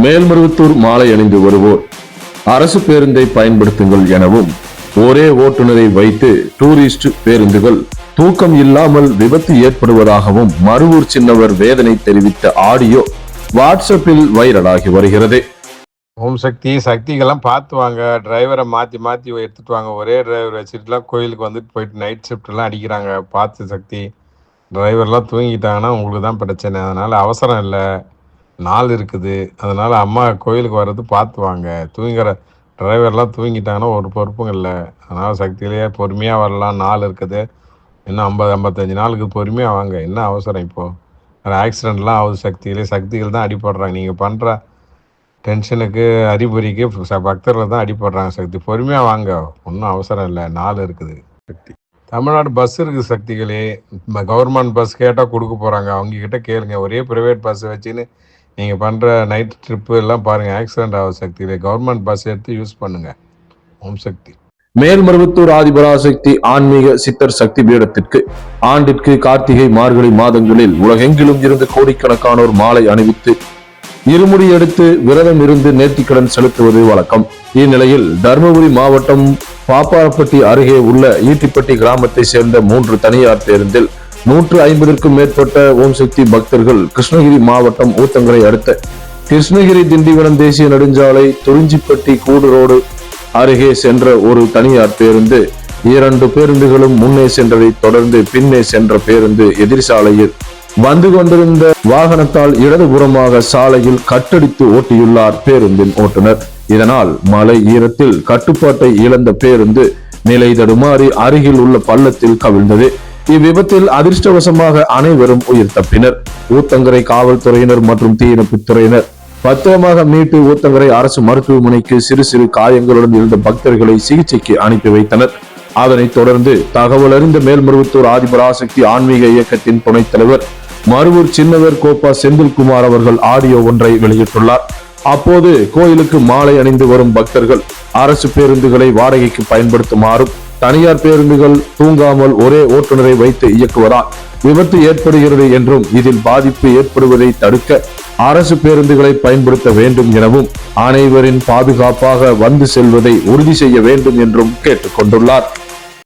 மேல்மருவத்தூர் மாலை அணிந்து வருவோர். அரசு பேருந்தை பயன்படுத்துங்கள் எனவும் ஒரே ஓட்டுநரை வைத்து டூரிஸ்ட் பேருந்துகள் தூக்கம் இல்லாமல் விபத்து ஏற்படுவதாகவும் மறுவூர் சின்னவர் வேதனை தெரிவித்த ஆடியோ வாட்ஸ்அப்பில் வைரலாகி வருகிறது. ஓம் சக்தி சக்திகள்லாம் பார்த்து வாங்க. டிரைவரை மாற்றி மாற்றி எடுத்துட்டு வாங்க. ஒரே டிரைவர் வச்சுட்டுலாம் கோயிலுக்கு வந்துட்டு போயிட்டு நைட் ஷிஃப்ட்லாம் அடிக்கிறாங்க. பார்த்து சக்தி. டிரைவர்லாம் தூங்கிட்டாங்கன்னா உங்களுக்கு தான் பிரச்சனை. அதனால் அவசரம் இல்லை. நாள் இருக்குது. அதனால் அம்மா கோயிலுக்கு வர்றது பார்த்து வாங்க தூங்குற டிரைவர்லாம் தூங்கிட்டாங்கன்னா ஒரு பொறுப்பும் இல்லை. அதனால் சக்தியிலேயே பொறுமையாக வரலாம். நாள் இருக்குது. இன்னும் ஐம்பது ஐம்பத்தஞ்சு நாளுக்கு பொறுமையாக வாங்க. என்ன அவசரம் இப்போது வேறு ஆக்சிடெண்ட்லாம் ஆகுது சக்தியிலே. சக்திகள் தான் அடிபடுறாங்க. நீங்கள் பண்ணுற டென்ஷனுக்கு அறிகுறிக்கு ச- பக்தர்கள் தான் அடிபடுறாங்க சக்தி. பொறுமையாக வாங்க. ஒன்றும் அவசரம் இல்லை. நாள் இருக்குது. சக்தி. தமிழ்நாடு பஸ் இருக்குது சக்திகளே. கவர்மெண்ட் பஸ் கேட்டால் கொடுக்க போகிறாங்க அவங்க கிட்ட கேளுங்க. ஒரே ப்ரைவேட் பஸ் வச்சுன்னு நீங்கள் பண்ணுற நைட் ட்ரிப்பு எல்லாம் பாருங்கள் ஆக்சிடென்ட் ஆக சக்தியிலே. கவர்மெண்ட் பஸ் எடுத்து யூஸ் பண்ணுங்கள் ஓம் சக்தி. மேல்மருவத்தூர் ஆதிபராசக்தி ஆன்மீக சித்தர் சக்தி பீடத்திற்கு ஆண்டிற்கு கார்த்திகை மார்கழி மாதங்களில் உலகெங்கிலும் இருந்து கோடிக்கணக்கானோர் மாலை அணிவித்து இருமுடி எடுத்து விரதம் இருந்து நேர்த்திக்கடன் செலுத்துவது வழக்கம். இந்நிலையில் தருமபுரி மாவட்டம் பாப்பாரப்பட்டி அருகே உள்ள ஈட்டிப்பட்டி கிராமத்தை சேர்ந்த மூன்று தனியார் பேருந்தில் நூற்று ஐம்பதற்கும் மேற்பட்ட ஓம் சக்தி பக்தர்கள் கிருஷ்ணகிரி மாவட்டம் ஊத்தங்கரை அடுத்த கிருஷ்ணகிரி திண்டிவனம் தேசிய நெடுஞ்சாலை துறிஞ்சிப்பட்டி கூடுரோடு அருகே சென்ற ஒரு தனியார் பேருந்து. இரண்டு பேருந்துகளும் முன்னே சென்றதை தொடர்ந்து பின்னே சென்ற பேருந்து எதிர் சாலையில் வந்து கொண்டிருந்த வாகனத்தால் இடதுபுறமாக சாலையில் கட்டடித்து ஓட்டியுள்ளார் பேருந்தின் ஓட்டுநர். இதனால் மலை ஈரத்தில் கட்டுப்பாட்டை இழந்த பேருந்து நிலை தடுமாறி அருகில் உள்ள பள்ளத்தில் கவிழ்ந்தது. இவ்விபத்தில் அதிர்ஷ்டவசமாக அனைவரும் உயிர் தப்பினர். ஊத்தங்கரை காவல்துறையினர் மற்றும் தீயணைப்புத்துறையினர் பத்திரமாக மீட்டு ஊத்தங்கரை அரசு மருத்துவமனைக்கு சிறு சிறு காயங்களுடன் இருந்த பக்தர்களை சிகிச்சைக்கு அனுப்பி வைத்தனர். அதனைத் தொடர்ந்து தகவல் அறிந்த மேல்மருவத்தூர் ஆதிபராசக்தி ஆன்மீக இயக்கத்தின் துணைத் தலைவர் மருவூர் சின்னவர் கோப்பா செந்தில்குமார் அவர்கள் ஆடியோ ஒன்றை வெளியிட்டுள்ளார். அப்போது கோயிலுக்கு மாலை அணிந்து வரும் பக்தர்கள் அரசு பேருந்துகளை வாடகைக்கு பயன்படுத்துமாறும் தனியார் பேருந்துகள் தூங்காமல் ஒரே ஓட்டுநரை வைத்து இயக்குவதால் விபத்து ஏற்படுகிறது என்றும் இதில் பாதிப்பு ஏற்படுவதை தடுக்க அரசு பேருந்துகளை பயன்படுத்த வேண்டும் எனவும் அனைவரின் பாதுகாப்பாக வந்து செல்வதை உறுதி செய்ய வேண்டும் என்றும் கேட்டுக்கொண்டுள்ளார்.